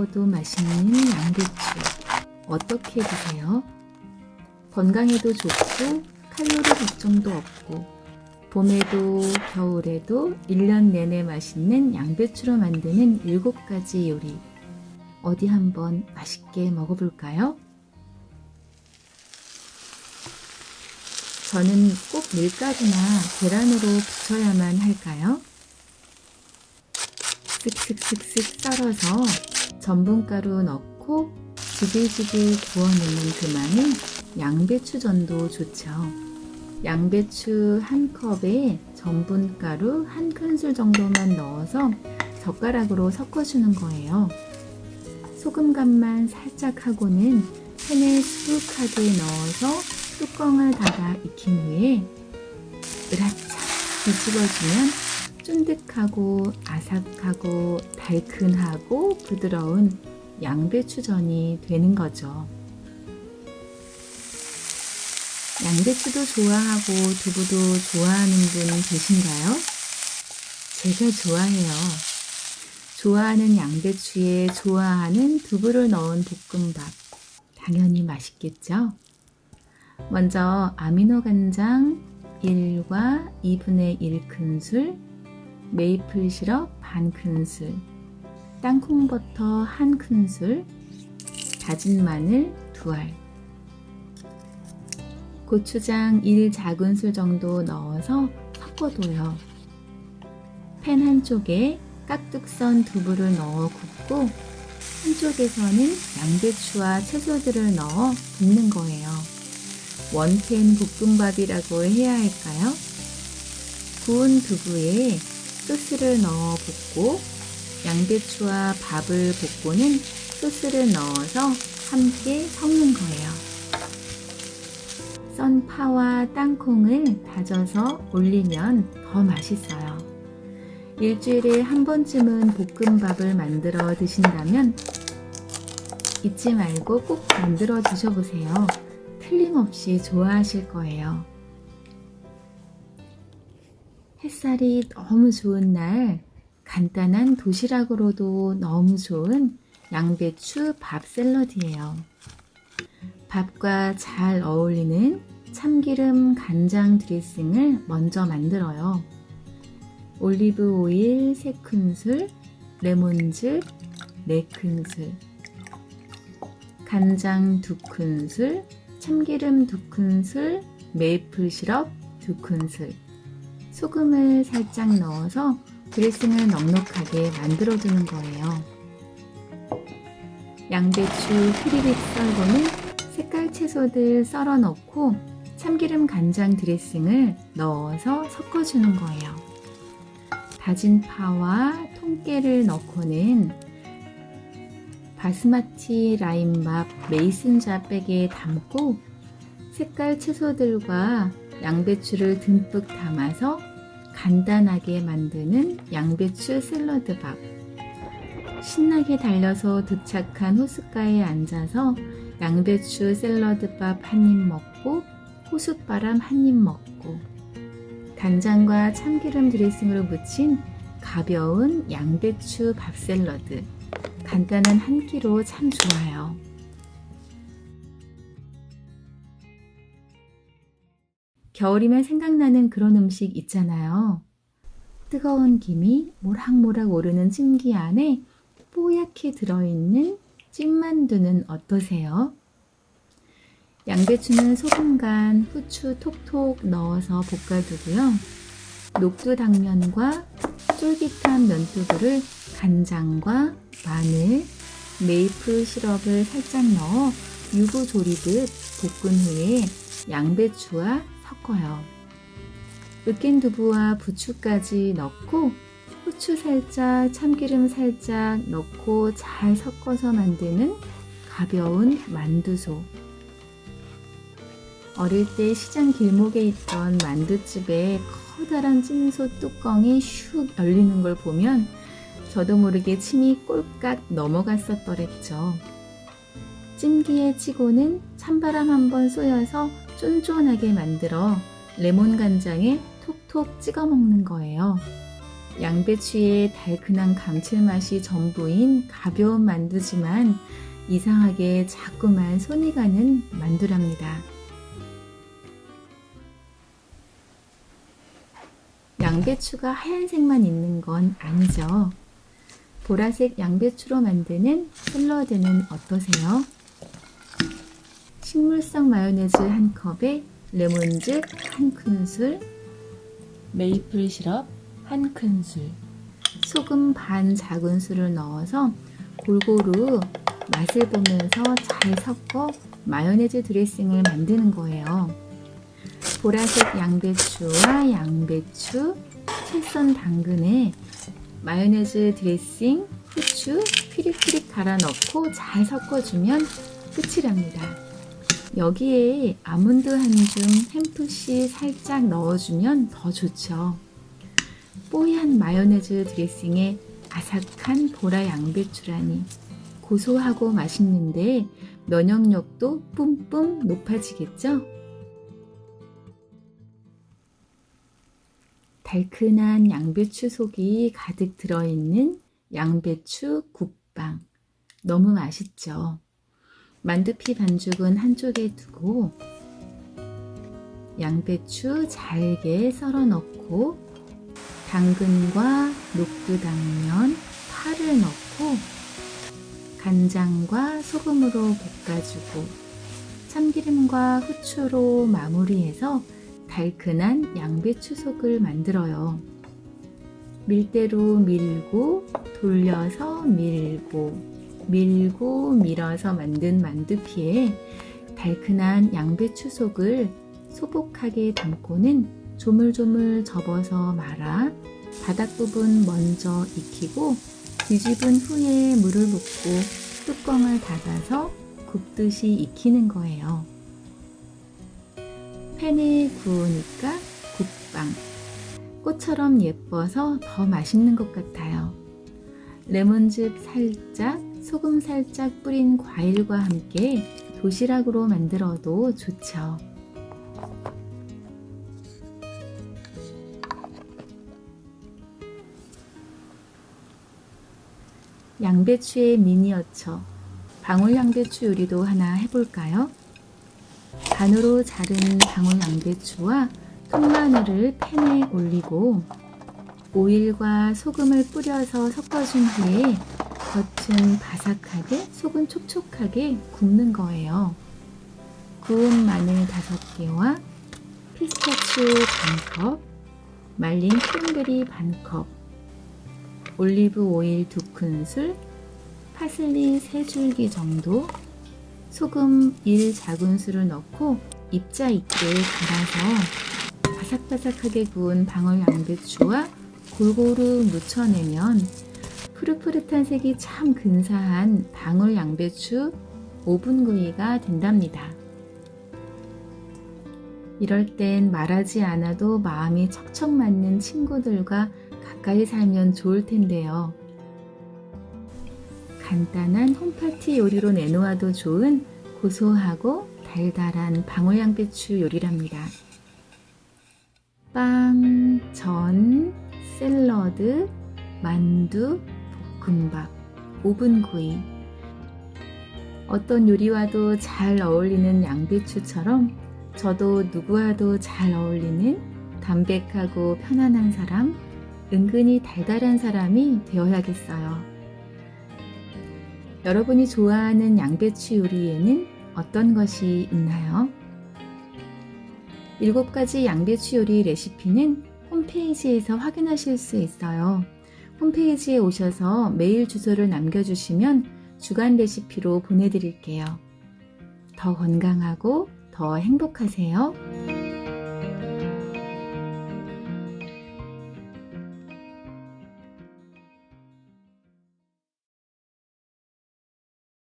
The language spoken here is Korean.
먹어도 맛있는 양배추. 어떻게 드세요? 건강에도 좋고 칼로리 걱정도 없고 봄에도 겨울에도 1년 내내 맛있는 양배추로 만드는 7가지 요리. 어디 한번 맛있게 먹어볼까요? 저는 꼭 밀가루나 계란으로 부쳐야만 할까요? 쓱쓱쓱쓱 썰어서 전분가루 넣고 지글지글 구워내는 그만은 양배추 전도 좋죠. 양배추 한 컵에 전분가루 한 큰술 정도만 넣어서 젓가락으로 섞어주는 거예요. 소금 간만 살짝 하고는 팬에 수북하게 넣어서 뚜껑을 닫아 익힌 후에 으라차 뒤집어주면 쫀득하고 아삭하고 달큰하고 부드러운 양배추전이 되는 거죠. 양배추도 좋아하고 두부도 좋아하는 분 계신가요? 제가 좋아해요. 좋아하는 양배추에 좋아하는 두부를 넣은 볶음밥. 당연히 맛있겠죠? 먼저 아미노 간장 1과 2분의 1 큰술, 메이플 시럽 반 큰술, 땅콩 버터 한 큰술, 다진 마늘 2알, 고추장 1 작은술 정도 넣어서 섞어둬요. 팬 한쪽에 깍둑 썬 두부를 넣어 굽고 한쪽에서는 양배추와 채소들을 넣어 붓는 거예요. 원팬 볶음밥이라고 해야 할까요? 구운 두부에 소스를 넣어 붓고 양배추와 밥을 볶고는 소스를 넣어서 함께 섞는 거예요. 썬 파와 땅콩을 다져서 올리면 더 맛있어요. 일주일에 한 번쯤은 볶음밥을 만들어 드신다면 잊지 말고 꼭 만들어 드셔보세요. 틀림없이 좋아하실 거예요. 햇살이 너무 좋은 날 간단한 도시락으로도 너무 좋은 양배추 밥 샐러드예요. 밥과 잘 어울리는 참기름 간장 드레싱을 먼저 만들어요. 올리브 오일 3큰술, 레몬즙 4큰술, 간장 2큰술, 참기름 2큰술, 메이플 시럽 2큰술, 소금을 살짝 넣어서 드레싱을 넉넉하게 만들어 두는 거예요. 양배추 피리릭 썰고는 색깔 채소들 썰어 넣고 참기름 간장 드레싱을 넣어서 섞어주는 거예요. 다진 파와 통깨를 넣고는 바스마티 라임밥 메이슨 자 백에 담고 색깔 채소들과 양배추를 듬뿍 담아서 간단하게 만드는 양배추 샐러드밥. 신나게 달려서 도착한 호숫가에 앉아서 양배추 샐러드밥 한 입 먹고 호숫바람 한 입 먹고 간장과 참기름 드레싱으로 무친 가벼운 양배추 밥 샐러드. 간단한 한 끼로 참 좋아요. 겨울이면 생각나는 그런 음식 있잖아요. 뜨거운 김이 모락모락 오르는 찜기 안에 뽀얗게 들어있는 찐만두는 어떠세요? 양배추는 소금 간 후추 톡톡 넣어서 볶아두고요. 녹두 당면과 쫄깃한 면두부를 간장과 마늘, 메이플 시럽을 살짝 넣어 유부 조리듯 볶은 후에 양배추와 섞어요. 으깬 두부와 부추까지 넣고 후추 살짝, 참기름 살짝 넣고 잘 섞어서 만드는 가벼운 만두소. 어릴 때 시장 길목에 있던 만두집에 커다란 찜소 뚜껑이 슉 열리는 걸 보면 저도 모르게 침이 꼴깍 넘어갔었더랬죠. 찜기에 치고는 찬바람 한번 쏘여서 쫀쫀하게 만들어 레몬 간장에 톡톡 찍어 먹는 거예요. 양배추의 달큰한 감칠맛이 전부인 가벼운 만두지만 이상하게 자꾸만 손이 가는 만두랍니다. 양배추가 하얀색만 있는 건 아니죠. 보라색 양배추로 만드는 샐러드는 어떠세요? 식물성 마요네즈 한 컵에 레몬즙 한 큰술, 메이플 시럽 한 큰술, 소금 반 작은술을 넣어서 골고루 맛을 보면서 잘 섞어 마요네즈 드레싱을 만드는 거예요. 보라색 양배추와 양배추, 채썬 당근에 마요네즈 드레싱, 후추 피릭피릭 갈아 넣고 잘 섞어주면 끝이랍니다. 여기에 아몬드 한 줌, 햄프씨 살짝 넣어주면 더 좋죠. 뽀얀 마요네즈 드레싱에 아삭한 보라 양배추라니 고소하고 맛있는데 면역력도 뿜뿜 높아지겠죠? 달큰한 양배추 속이 가득 들어있는 양배추 국빵. 너무 맛있죠? 만두피 반죽은 한쪽에 두고 양배추 잘게 썰어 넣고 당근과 녹두당면, 파를 넣고 간장과 소금으로 볶아주고 참기름과 후추로 마무리해서 달큰한 양배추 속을 만들어요. 밀대로 밀고 돌려서 밀고 밀고 밀어서 만든 만두피에 달큰한 양배추 속을 소복하게 담고는 조물조물 접어서 말아 바닥 부분 먼저 익히고 뒤집은 후에 물을 붓고 뚜껑을 닫아서 굽듯이 익히는 거예요. 팬에 구우니까 국빵. 꽃처럼 예뻐서 더 맛있는 것 같아요. 레몬즙 살짝, 소금 살짝 뿌린 과일과 함께 도시락으로 만들어도 좋죠. 양배추의 미니어처, 방울 양배추 요리도 하나 해볼까요? 반으로 자른 방울 양배추와 통마늘을 팬에 올리고 오일과 소금을 뿌려서 섞어준 후에 겉은 바삭하게 속은 촉촉하게 굽는 거예요. 구운 마늘 5개와 피스타치오 반컵, 말린 크랜베리 반컵, 올리브 오일 2큰술, 파슬리 3줄기 정도, 소금 1 작은술을 넣고 입자 있게 갈아서 바삭바삭하게 구운 방울 양배추와 골고루 묻혀내면 푸릇푸릇한 색이 참 근사한 방울 양배추 오븐구이가 된답니다. 이럴 땐 말하지 않아도 마음이 척척 맞는 친구들과 가까이 살면 좋을 텐데요. 간단한 홈파티 요리로 내놓아도 좋은 고소하고 달달한 방울양배추 요리랍니다. 빵, 전, 샐러드, 만두, 볶음밥, 오븐구이. 어떤 요리와도 잘 어울리는 양배추처럼 저도 누구와도 잘 어울리는 담백하고 편안한 사람, 은근히 달달한 사람이 되어야겠어요. 여러분이 좋아하는 양배추 요리에는 어떤 것이 있나요? 일곱 가지 양배추 요리 레시피는 홈페이지에서 확인하실 수 있어요. 홈페이지에 오셔서 메일 주소를 남겨주시면 주간 레시피로 보내드릴게요. 더 건강하고 더 행복하세요.